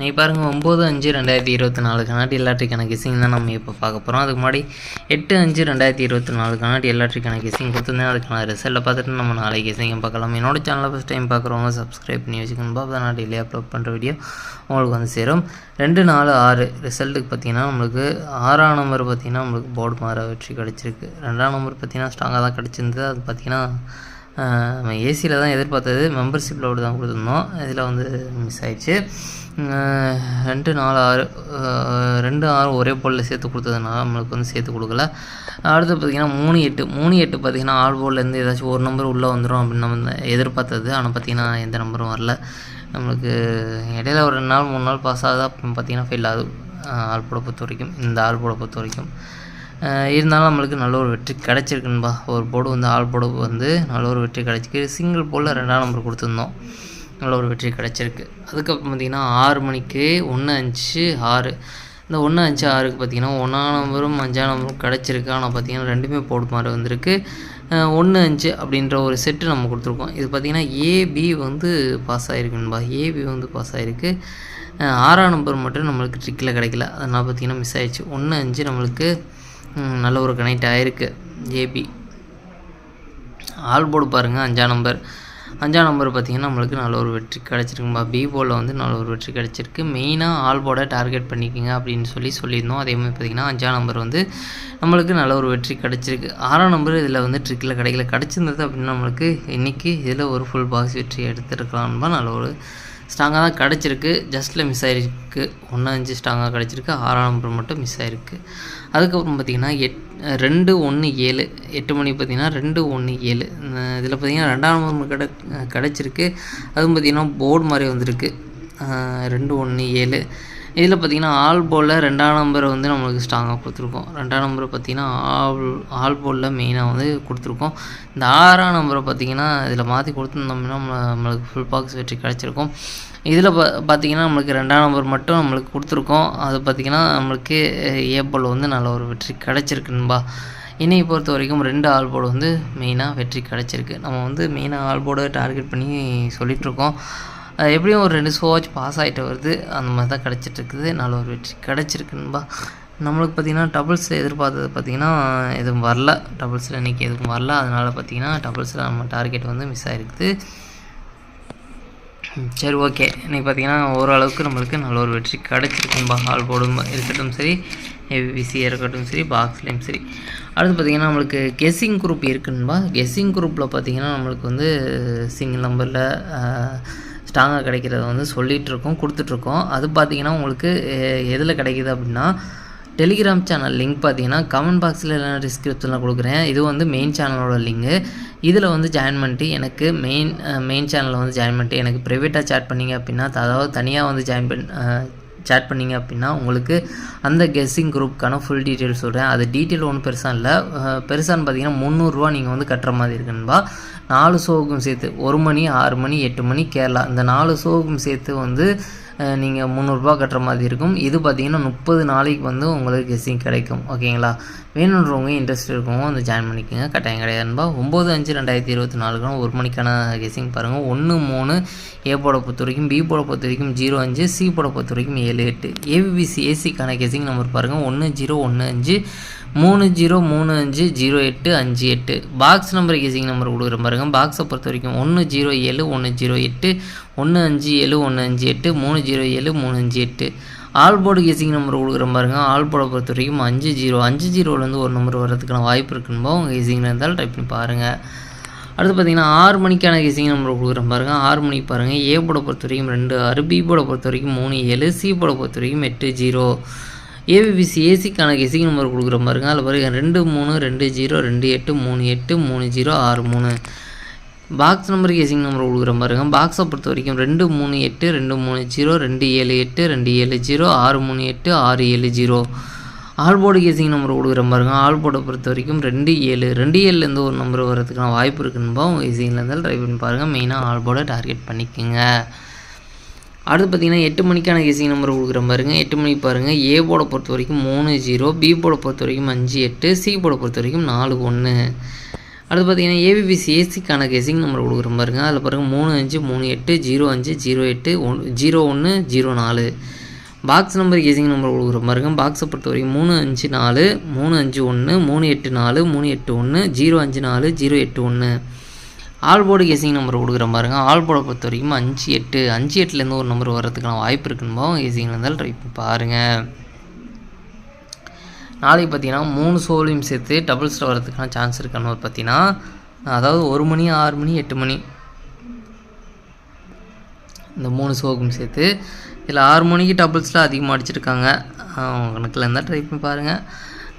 நீ பாருங்கள் ஒம்பது அஞ்சு ரெண்டாயிரத்தி இருபத்தி நாலு கனாட்டி கிசிங் தான் நம்ம இப்போ பார்க்க போகிறோம் அதுக்கு முன்னாடி எட்டு அஞ்சு ரெண்டாயிரத்தி இருபத்தி நாலு கனாட்டி கிசிங் கொடுத்துருந்தேன். அதுக்கான ரிசல்ட்டை பார்த்துட்டு நம்ம நாளைக்கு கெஸிங் பார்க்கலாம். என்னோட சேனலை ஃபஸ்ட் டைம் பார்க்குறவங்க சப்ஸ்கிரைப் பண்ணி வச்சுக்கணும். அப்போ நான் டெய்லி அப்லோட் பண்ணுற வீடியோ உங்களுக்கு வந்து சேரும். ரெண்டு நாலு ஆறு ரிசல்ட்டுக்கு பார்த்தீங்கன்னா நம்மளுக்கு ஆறாம் நம்பர் பார்த்தீங்கன்னா நம்மளுக்கு போர்டு மாற வெற்றி கிடச்சிருக்கு. ரெண்டாம் நம்பர் பார்த்தீங்கன்னா ஸ்ட்ராங்காக தான் கிடச்சிருந்தது. அது பார்த்தீங்கன்னா ஏசியில் தான் எதிர்பார்த்தது மெம்பர்ஷிப் லோடு தான் கொடுத்துருந்தோம். இதில் வந்து மிஸ் ஆயிடுச்சு. ரெண்டு நாலு ஆறு ரெண்டு ஆறு ஒரே போலில் சேர்த்து கொடுத்ததுனால நம்மளுக்கு வந்து சேர்த்து கொடுக்கல. அடுத்து பார்த்திங்கன்னா மூணு எட்டு மூணு எட்டு பார்த்திங்கன்னா ஆல் போர்ட்லேருந்து ஏதாச்சும் ஒரு நம்பர் உள்ளே வந்துடும் அப்படின்னு நம்ம எதிர்பார்த்தது. ஆனால் பார்த்திங்கன்னா எந்த நம்பரும் வரல. நம்மளுக்கு இடையில ஒரு ரெண்டு நாள் மூணு நாள் பாஸ் ஆகுது அப்போ பார்த்திங்கன்னா ஃபெயில் ஆகுது. ஆள் போட பொறுத்த வரைக்கும். இந்த ஆள் போட பொறுத்த வரைக்கும். இருந்தாலும் நம்மளுக்கு நல்ல ஒரு வெற்றி கிடச்சிருக்குன்பா ஒரு போர்டு வந்து ஆள் போர்டு வந்து நல்ல ஒரு வெற்றி கிடச்சிருக்கு. சிங்கிள் போர்டில் ரெண்டாம் நம்பர் கொடுத்துருந்தோம். நல்ல ஒரு வெற்றி கிடச்சிருக்கு. அதுக்கப்புறம் பார்த்திங்கன்னா ஆறு மணிக்கு ஒன்று அஞ்சு ஆறு. இந்த ஒன்று அஞ்சு ஆறுக்கு பார்த்திங்கன்னா ஒன்றாம் நம்பரும் அஞ்சாம் நம்பரும் கிடச்சிருக்கு. ஆனால் பார்த்திங்கன்னா ரெண்டுமே போர்டு மாதிரி வந்திருக்கு. ஒன்று அஞ்சு அப்படின்ற ஒரு செட்டு நம்ம கொடுத்துருக்கோம். இது பார்த்திங்கன்னா ஏபி வந்து பாஸ் ஆகிருக்குன்பா ஏபி வந்து பாஸ் ஆகிருக்கு ஆறாம் நம்பர் மட்டும் நம்மளுக்கு ட்ரிக்கில் கிடைக்கல. அதனால் பார்த்திங்கன்னா மிஸ் ஆகிடுச்சு ஒன்று அஞ்சு நம்மளுக்கு நல்ல ஒரு கனெக்ட் ஆகிருக்கு ஏபி ஆல் போர்டு பாருங்கள் அஞ்சாம் நம்பர் அஞ்சாம் நம்பர் பார்த்திங்கன்னா நம்மளுக்கு நல்ல ஒரு வெற்றி கிடச்சிருக்கும்பா பி போர்டில் வந்து நல்ல ஒரு வெற்றி கிடச்சிருக்கு. மெயினாக ஆல் போர்டை டார்கெட் பண்ணிக்கோங்க அப்படின்னு சொல்லி சொல்லியிருந்தோம். அதே மாதிரி பார்த்திங்கன்னா அஞ்சாம் நம்பர் வந்து நம்மளுக்கு நல்ல ஒரு வெற்றி கிடச்சிருக்கு. ஆறாம் நம்பர் இதில் வந்து ட்ரிக்கில் கிடைக்கல. கிடச்சிருந்தது அப்படின்னா நம்மளுக்கு இன்றைக்கி இதில் ஒரு ஃபுல் பாக்ஸ் வெற்றி எடுத்துருக்கலாம்பா நல்ல ஒரு ஸ்ட்ராங்காக தான் கிடச்சிருக்கு. ஜஸ்ட்டில் மிஸ் ஆகிருக்கு ஒன்று அஞ்சு ஸ்ட்ராங்காக கிடச்சிருக்கு. ஆறாம் நம்பர் மட்டும் மிஸ் ஆகிருக்கு அதுக்கப்புறம் பார்த்திங்கன்னா எட் ரெண்டு ஒன்று ஏழு எட்டு மணி பார்த்திங்கன்னா ரெண்டு ஒன்று ஏழு. இதில் பார்த்திங்கன்னா ரெண்டாம் நம்பர் கிட கிடச்சிருக்கு. அதுவும் பார்த்திங்கன்னா போர்டு மாதிரி வந்திருக்கு. ரெண்டு ஒன்று ஏழு. இதில் பார்த்திங்கன்னா ஆல் போலில் ரெண்டாம் நம்பர் வந்து நம்மளுக்கு ஸ்ட்ராங்காக கொடுத்துருக்கோம். ரெண்டாம் நம்பரை பார்த்திங்கன்னா ஆல் ஆல் போலில் மெயினாக வந்து கொடுத்துருக்கோம். இந்த ஆறாம் நம்பரை பார்த்திங்கன்னா இதில் மாற்றி கொடுத்துருந்தோம்னா நம்ம நம்மளுக்கு ஃபுல் பாக்ஸ் வெற்றி கிடச்சிருக்கும். இதில் பா பார்த்திங்கன்னா நம்மளுக்கு ரெண்டாம் நம்பர் மட்டும் நம்மளுக்கு கொடுத்துருக்கோம். அது பார்த்திங்கன்னா நம்மளுக்கு ஏ போல் வந்து நல்ல ஒரு வெற்றி கிடச்சிருக்குன்பா என்னையை பொறுத்த வரைக்கும் ரெண்டு ஆல் போர்டு வந்து மெயினாக வெற்றி கிடச்சிருக்கு. நம்ம வந்து மெயினாக ஆல் போர்டை டார்கெட் பண்ணி சொல்லிகிட்ருக்கோம் எப்படியும் ஒரு ரெண்டு ஷோவாச்சும் பாஸ் ஆகிட்டு வருது. அந்த மாதிரி தான் கிடச்சிட்ருக்குது. நல்ல ஒரு வெற்றி கிடச்சிருக்குன்பா. நம்மளுக்கு பார்த்திங்கன்னா டபுள்ஸில் எதிர்பார்த்தது பார்த்திங்கன்னா எதுவும் வரல. டபுள்ஸில் இன்றைக்கி எதுவும் வரல. அதனால் பார்த்திங்கன்னா டபுள்ஸில் நம்ம டார்கெட் வந்து மிஸ் ஆகிருக்குது சரி ஓகே இன்றைக்கி பார்த்தீங்கன்னா ஓரளவுக்கு நம்மளுக்கு நல்ல ஒரு வெற்றி கிடச்சிருக்கும்பா ஹால் போர்டும் இருக்கட்டும் சரி ஏபிசி இருக்கட்டும் சரி பாக்ஸ்லேயும் சரி. அடுத்து பார்த்திங்கன்னா நம்மளுக்கு கெஸ்ஸிங் குரூப் இருக்குன்பா. கெஸ்ஸிங் குரூப்பில் பார்த்திங்கன்னா நம்மளுக்கு வந்து சிங்கிள் நம்பரில் ஸ்ட்ராங்காக கிடைக்கிறத வந்து சொல்லிகிட்ருக்கோம் கொடுத்துட்ருக்கோம் அது பார்த்திங்கன்னா உங்களுக்கு எதில் கிடைக்குது அப்படின்னா டெலிகிராம் சேனல் லிங்க் பார்த்தீங்கன்னா கமெண்ட் பாக்ஸில் இல்லைனா டிஸ்கிரிப்ஷனில் கொடுக்குறேன். இது வந்து மெயின் சேனலோட லிங்கு இதில் வந்து ஜாயின் பண்ணிட்டு எனக்கு மெயின் மெயின் சேனலில் வந்து ஜாயின் பண்ணிட்டு எனக்கு ப்ரைவேட்டாக சேட் பண்ணீங்க அப்படின்னா அதாவது தனியாக வந்து ஜாயின் பண்ணி சேட் பண்ணீங்க அப்படின்னா உங்களுக்கு அந்த கெஸ்ஸிங் குரூப்க்கான ஃபுல் டீட்டெயில் சொல்கிறேன் அது டீட்டெயில் ஒன்றும் பெருசாக இல்லை. பெருசான்னு பார்த்தீங்கன்னா முந்நூறுரூவா நீங்கள் வந்து கட்டுற மாதிரி இருக்குன்பா நாலு ஷோவுக்கும் சேர்த்து ஒரு மணி ஆறு மணி எட்டு மணி கேரளா. இந்த நாலு ஷோவுக்கும் சேர்த்து வந்து நீங்கள் முந்நூறுரூபா கட்டுற மாதிரி இருக்கும். இது பார்த்தீங்கன்னா முப்பது நாளைக்கு வந்து உங்களுக்கு கெஸ்ஸிங் கிடைக்கும். ஓகேங்களா? வேணுன்றவங்க இன்ட்ரெஸ்ட் இருக்கவங்க வந்து ஜாயின் பண்ணிக்கோங்க. கட்டாயம் கிடையாதுன்பா ஒம்பது அஞ்சு ரெண்டாயிரத்தி இருபத்தி நாலுக்கான ஒரு மணிக்கான கெஸ்ஸிங் பாருங்கள் ஒன்று மூணு ஏ போட பொறுத்த வரைக்கும் பி போட பொறுத்த வரைக்கும் ஜீரோ அஞ்சு சி போட பொறுத்த வரைக்கும் ஏழு எட்டு. ஏபிபிசி ஏசிக்கான கெஸ்ஸிங் நம்பர் பாருங்கள் ஒன்று ஜீரோ ஒன்று அஞ்சு மூணு ஜீரோ மூணு அஞ்சு ஜீரோ எட்டு அஞ்சு எட்டு. பாக்ஸ் நம்பர் கேசிங் நம்பர் கொடுக்குற பாருங்க. பாக்ஸை பொறுத்த வரைக்கும் ஒன்று ஜீரோ ஏழு ஒன்று ஜீரோ எட்டு ஒன்று அஞ்சு ஏழு ஒன்று அஞ்சு எட்டு மூணு ஜீரோ ஏழு மூணு அஞ்சு எட்டு. ஆல் போர்டு கெஸிங் நம்பர் கொடுக்குற பாருங்க. ஆல் போர்டை பொறுத்த வரைக்கும் அஞ்சு ஜீரோ அஞ்சு ஜீரோலேருந்து ஒரு நம்பர் வர்றதுக்கான வாய்ப்பு இருக்குன்னு உங்கள் கேசிங்கில் இருந்தாலும் டைப் பண்ணி பாருங்கள் அடுத்து பார்த்தீங்கன்னா ஆறு மணிக்கான கேசிங் நம்பர் கொடுக்குற பாருங்க. ஆறு மணிக்கு பாருங்கள் ஏ போட பொறுத்த வரைக்கும் ரெண்டு ஆறு பி போட பொறுத்த வரைக்கும் மூணு ஏழு சி போட பொறுத்த வரைக்கும் எட்டு ஜீரோ. ஏபிபிசி ஏசிக்கான கெஸிங் நம்பர் கொடுக்குற பாருங்க. அதில் பாருங்க ரெண்டு மூணு ரெண்டு ஜீரோ ரெண்டு எட்டு மூணு எட்டு மூணு ஜீரோ ஆறு மூணு. பாக்ஸ் நம்பருக்கு ஏசிங் நம்பர் கொடுக்குற பாருங்க. பாக்ஸை பொறுத்த வரைக்கும் ரெண்டு மூணு எட்டு ரெண்டு மூணு ஜீரோ ரெண்டு ஏழு எட்டு ரெண்டு ஏழு ஜீரோ ஆறு மூணு எட்டு ஆறு ஏழு ஜீரோ. ஆல்போர்டு கேசிங் நம்பர் கொடுக்குற பாருங்க. ஆல் பொறுத்த வரைக்கும் ரெண்டு ஏழு ரெண்டு ஏழுலேருந்து ஒரு நம்பர் வரதுக்கான வாய்ப்பு இருக்குன்பா உங்கள் கேசிங்கில் இருந்தாலும் ட்ரை பண்ணி பாருங்கள் மெயினாக ஆல்போர்டை டார்கெட் பண்ணிக்கோங்க. அடுத்து பார்த்தீங்கன்னா எட்டு மணிக்கான கேசிங் நம்பர் கொடுக்குற பாருங்க. எட்டு மணிக்கு பாருங்கள் ஏ போட பொறுத்த வரைக்கும் மூணு ஜீரோ பி போட பொறுத்த வரைக்கும் அஞ்சு எட்டு சி போட பொறுத்த வரைக்கும் நாலு ஒன்று அடுத்து பார்த்தீங்கன்னா ஏபிபிசி ஏசிக்கான கேசிங் நம்பர் கொடுக்குற பாருங்க. அதில் பாருங்கள் மூணு அஞ்சு மூணு எட்டு ஜீரோ அஞ்சு ஜீரோ எட்டு ஒன் ஜீரோ ஒன்று ஜீரோ நாலு. பாக்ஸ் நம்பர் கேசிங் நம்பர் கொடுக்குற பாருங்க. பாக்ஸை பொறுத்த வரைக்கும் மூணு அஞ்சு நாலு மூணு அஞ்சு ஒன்று மூணு எட்டு நாலு மூணு எட்டு ஒன்று ஜீரோ அஞ்சு நாலு ஜீரோ எட்டு ஒன்று ஆல்போர்டு கேசிங் நம்பர் கொடுக்குற பாருங்க. ஆல்போர்டை பொறுத்த வரைக்கும் அஞ்சு எட்டு அஞ்சு எட்டுலேருந்து ஒரு நம்பர் வர்றதுக்கான வாய்ப்பு இருக்குன்னு கேசிங்கில் இருந்தாலும் ட்ரை பண்ணி பாருங்கள் நாளைக்கு பார்த்தீங்கன்னா மூணு சோலையும் சேர்த்து டபுள்ஸில் வரதுக்கான சான்ஸ் இருக்கான்னு பார்த்தீங்கன்னா அதாவது ஒரு மணி ஆறு மணி எட்டு மணி. இந்த மூணு ஷோக்கும் சேர்த்து இதில் ஆறு மணிக்கு டபுள்ஸில் அதிகமாக அடிச்சிருக்காங்க. கணக்கில் இருந்தால் ட்ரை பண்ணி பாருங்கள்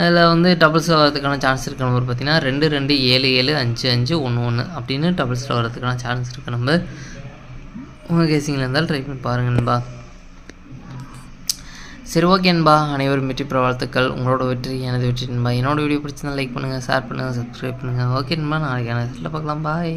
அதில் வந்து டபுள்ஸில் வரதுக்கான சான்ஸ் இருக்க நம்பர் பார்த்தீங்கன்னா ரெண்டு ரெண்டு ஏழு ஏழு அஞ்சு அஞ்சு ஒன்று ஒன்று அப்படின்னு டபுள்ஸில் வரதுக்கான சான்ஸ் இருக்க நம்பர் உங்கள் கேசிங்கில் இருந்தாலும் ட்ரை பண்ணி பாருங்க நண்பா. சரி ஓகே நண்பா. அனைவரும் வெற்றி பெற வாழ்த்துக்கள். உங்களோட வெற்றி எனது வெற்றி நண்பா. என்னோட வீடியோ பிடிச்சிருந்தா லைக் பண்ணுங்கள் ஷேர் பண்ணுங்கள் சப்ஸ்கிரைப் பண்ணுங்கள் ஓகே நண்பா எனக்கு பார்க்கலாம். பாய்